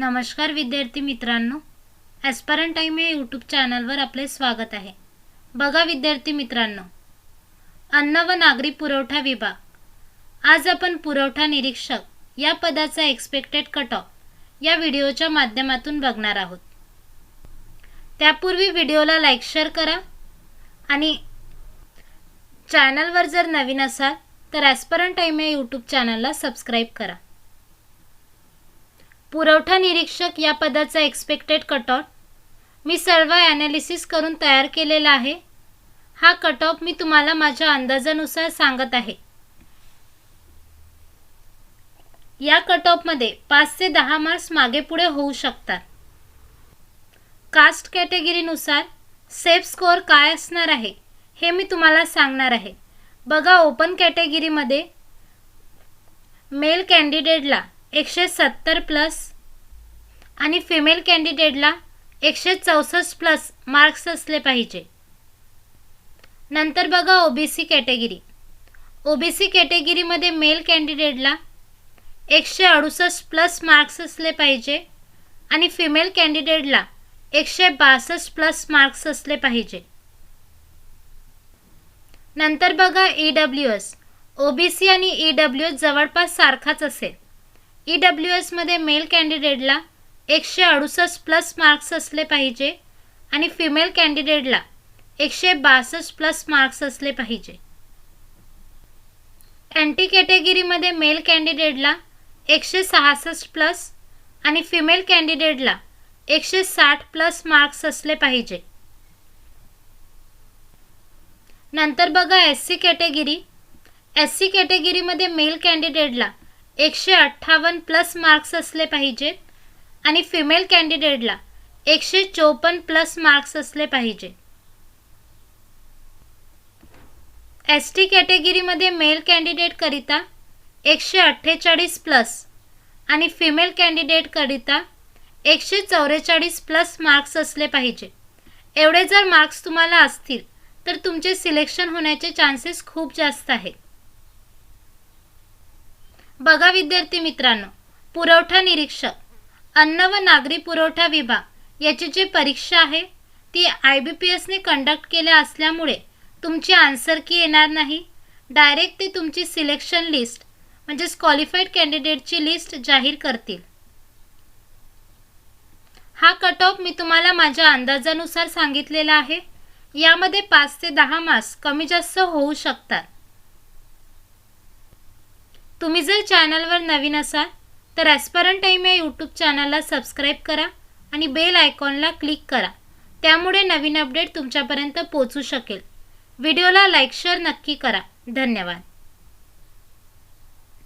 नमस्कार विद्यार्थी मित्रांनो. ॲस्परन टाईम या यूट्यूब चॅनलवर आपले स्वागत आहे. बघा विद्यार्थी मित्रांनो. अन्न व नागरी पुरवठा विभाग. आज आपण पुरवठा निरीक्षक या पदाचा एक्सपेक्टेड कट ऑफ या व्हिडिओच्या माध्यमातून बघणार आहोत. त्यापूर्वी व्हिडिओला लाईक शेअर करा आणि चॅनलवर जर नवीन असाल तर ॲस्परन टाईम या यूट्यूब चॅनलला सबस्क्राईब करा. पुरवठा निरीक्षक या पदाचा एक्सपेक्टेड कट ऑफ मी सर्व ॲनालिसिस करून तयार केलेला आहे. हा कट ऑफ मी तुम्हाला माझ्या अंदाजानुसार सांगत आहे. या कट ऑफमध्ये पाच ते दहा मार्क्स मागे पुढे होऊ शकतात. कास्ट कॅटेगरीनुसार सेफ स्कोअर काय असणार आहे हे मी तुम्हाला सांगणार आहे. बघा ओपन कॅटेगरीमध्ये मेल कॅन्डिडेटला एकशे सत्तर प्लस आणि फिमेल कॅन्डिडेटला एकशे चौसष्ट प्लस मार्क्स असले पाहिजे. नंतर बघा O B C category O B C कॅटेगरीमध्ये मेल कॅन्डिडेटला एकशे अडुसष्ट प्लस मार्क्स असले पाहिजे आणि फिमेल कॅन्डिडेटला एकशे बासष्ट प्लस मार्क्स असले पाहिजे. नंतर बघा E W S O B C आणि ई डब्ल्यू एस जवळपास सारखाच असेल. ई डब्ल्यू एसमध्ये मेल कॅन्डिडेटला एकशे अडुसष्ट प्लस मार्क्स असले पाहिजे आणि फिमेल कॅन्डिडेटला एकशे बासष्ट प्लस मार्क्स असले पाहिजे. अँटी कॅटेगरीमध्ये मेल कॅन्डिडेटला एकशे सहासष्ट प्लस आणि फिमेल कॅन्डिडेटला एकशे साठ प्लस मार्क्स असले पाहिजे. नंतर बघा S C category S C कॅटेगरीमध्ये मेल कॅन्डिडेटला एकशे अठ्ठावन्न प्लस मार्क्स असले पाहिजे. आणि फिमेल कॅन्डिडेटला एकशे चोपन्न प्लस मार्क्स असले पाहिजे. एस टी कॅटेगरीमध्ये मेल कॅन्डिडेटकरिता एकशे अठ्ठेचाळीस प्लस आणि फिमेल कॅन्डिडेटकरिता एकशे चौवेचाळीस प्लस मार्क्स असले पाहिजे. एवढे जर मार्क्स तुम्हाला असतील तर तुमचे सिलेक्शन होण्याचे चान्सेस खूप जास्त आहेत. बघा विद्यार्थी मित्रांनो पुरवठा निरीक्षक अन्न व नागरी पुरवठा विभाग याची जी परीक्षा आहे ती आय बी पी एसने कंडक्ट केल्या असल्यामुळे तुमची आन्सर की येणार नाही. डायरेक्ट ते तुमची सिलेक्शन लिस्ट म्हणजेच क्वालिफाईड कॅन्डिडेटची लिस्ट जाहीर करतील. हा कट ऑफ मी तुम्हाला माझ्या अंदाजानुसार सांगितलेला आहे. यामध्ये पाच ते दहा मार्क्स कमी जास्त होऊ शकतात. तुम्ही जर चॅनलवर नवीन असाल तर ॲस्परंट टाईम या यूट्यूब चॅनलला सबस्क्राईब करा आणि बेल आयकॉनला क्लिक करा. त्यामुळे नवीन अपडेट तुमच्यापर्यंत पोचू शकेल. व्हिडिओला लाईक शेअर नक्की करा. धन्यवाद.